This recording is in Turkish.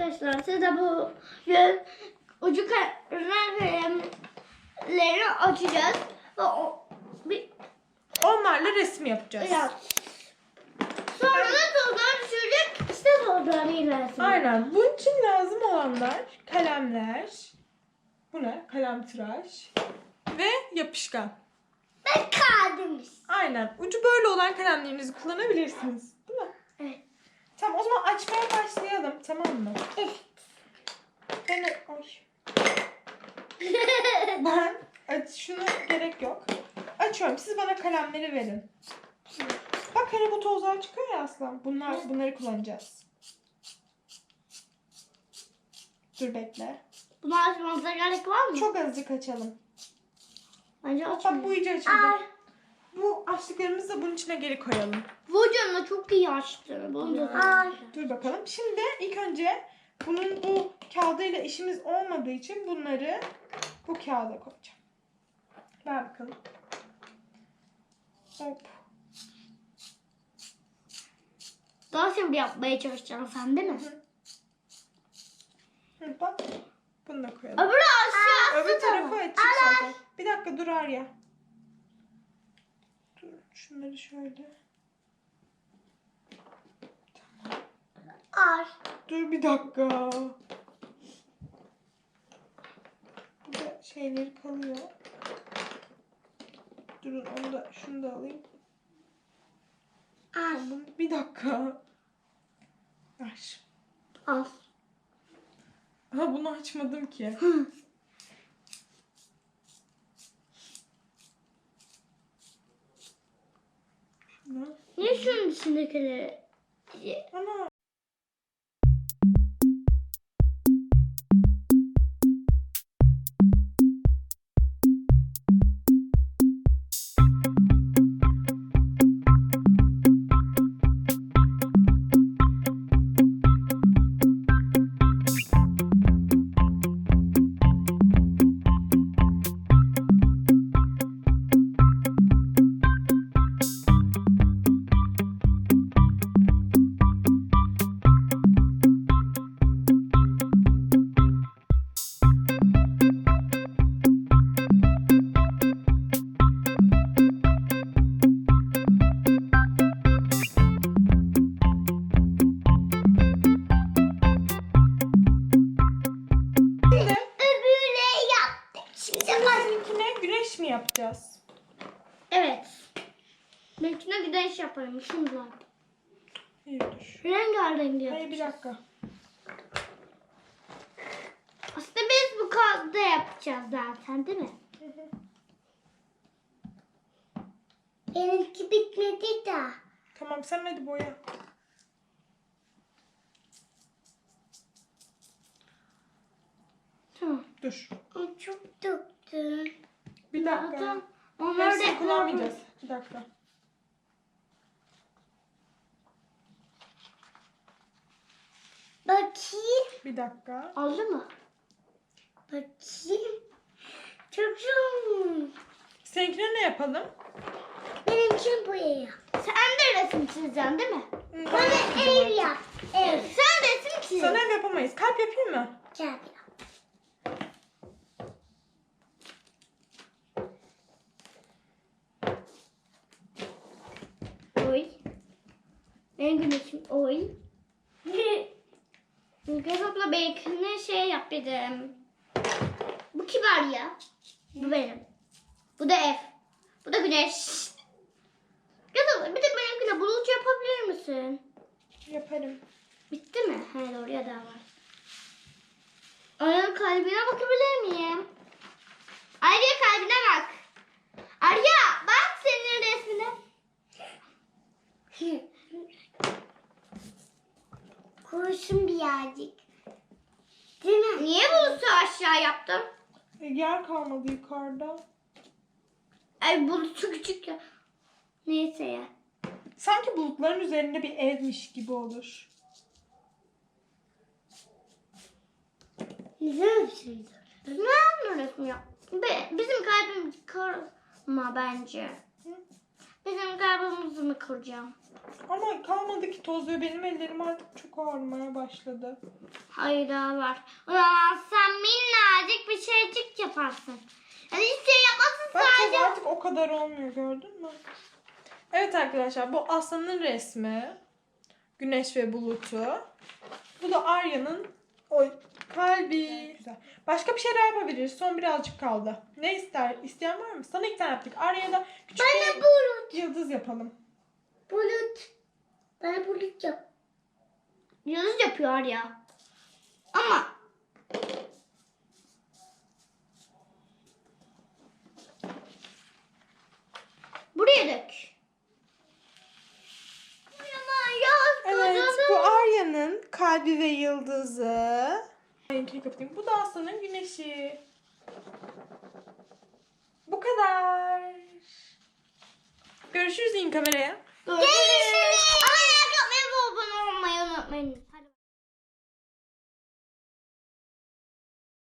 arkadaşlar size bu yön ucu kalemleri açacağız. Ve o, bir, Onlarla resim yapacağız. ya. Sonra da tozlar düşecek. İşte tozları ilersin. Aynen. Bunun için lazım olanlar kalemler. Bu ne? Kalem tıraş. Ve yapışkan. Ben kaldım. Aynen. Ucu böyle olan kalemlerinizi kullanabilirsiniz. Tamam o zaman açmaya başlayalım. Tamam mı? Evet. Ben, Ay. ben aç, şuna gerek yok. Açıyorum. Siz bana kalemleri verin. Bak hani bu tozlar çıkıyor ya aslan. Bunlar, bunları kullanacağız. Dur bekle. Bunu açmamıza gerek var mı? Çok azıcık açalım. Bence Bak bu iyice açıldı. Ay. Bu açtıklarımızı da bunun içine geri koyalım. Bu canına çok iyi açtı. Bunu da Ay. Dur bakalım. Şimdi ilk önce bunun bu kağıdıyla işimiz olmadığı için bunları bu kağıda koyacağım. Ver bakalım. Hop. Daha şimdi yapmaya çalışacaksın sen değil mi? Hı, bak. Bunu da koyalım. Öbürü aşağısı Öbür tarafı açık zaten. Bir dakika dur Arya. Şunları şöyle. Ay. Dur bir dakika. Burada şeyleri kalıyor. Durun onu da şunu da alayım. Ay. Bunu, bir dakika. Ver. Al. Ha bunu açmadım ki. Hı. Şunu. Niye şunun içindekileri? Ana. Yapacağız? Evet. Benimkine güneş yaparım şimdi. İyi dur. Rengarenk diyor. Hayır bir dakika. Aslında biz bu kağıtta yapacağız zaten değil mi? Benimki bitmedi de. Tamam sen hadi boya. Tamam. Dur. Çok döktün. Dakika. Onları Hepsini da kullanmayacağız. Bir dakika. Bakayım. Bir dakika. Oldu mu? Bakayım. Zor. Seninkine ne yapalım? Benimki boyayı. Sen de resim çizeceksin değil mi? Hı, Bana ev yap. Ev. Sen resim çiz. Sana ev yapamayız. Kalp yapayım mı? Gel yap. Oy. En güneşim oy. Göz abla benimkine şey yap dedim. Bu kibar ya. Bu benim. Bu da ev. Bu da güneş. Göz abla bir de benimkine bulut yapabilir misin? Yaparım. Bitti mi? He doğru ya daha var. Ayağın kalbine bakabilir miyim? Arya kalbine bak. Arya bak senin resmine. Kurşun birazcık. Değil mi? Niye bulutu aşağı yaptın? E, yer kalmadı yukarıda. Ay bulut çok küçük ya. Neyse ya. Sanki bulutların üzerinde bir evmiş gibi olur. Güzel bir şeydi. Ne resmi ya? Be, bizim kalbimiz karma bence. Kıracağım? Ama kalmadı ki toz ve benim ellerim artık çok ağrımaya başladı. Hayır daha var. O zaman sen minnacık bir şeycik yaparsın. Yani hiçbir şey yapmazsın Bak sadece. artık o kadar olmuyor gördün mü? Evet arkadaşlar bu aslanın resmi. Güneş ve bulutu. Bu da Arya'nın o kalbi. Güzel. Başka bir şeyler yapabiliriz. Son birazcık kaldı. Ne ister? İsteyen var mı? Sana ilk tane yaptık. Arya'da küçük Bana bir bulut. yıldız yapalım. Bulut. Bana bulut yap. Yıldız yapıyor ya. Ama Buraya dök. Evet bu Arya'nın kalbi ve yıldızı. Kapatayım. Bu da aslanın güneşi. Bu kadar. Görüşürüz in kameraya. Görüşürüz.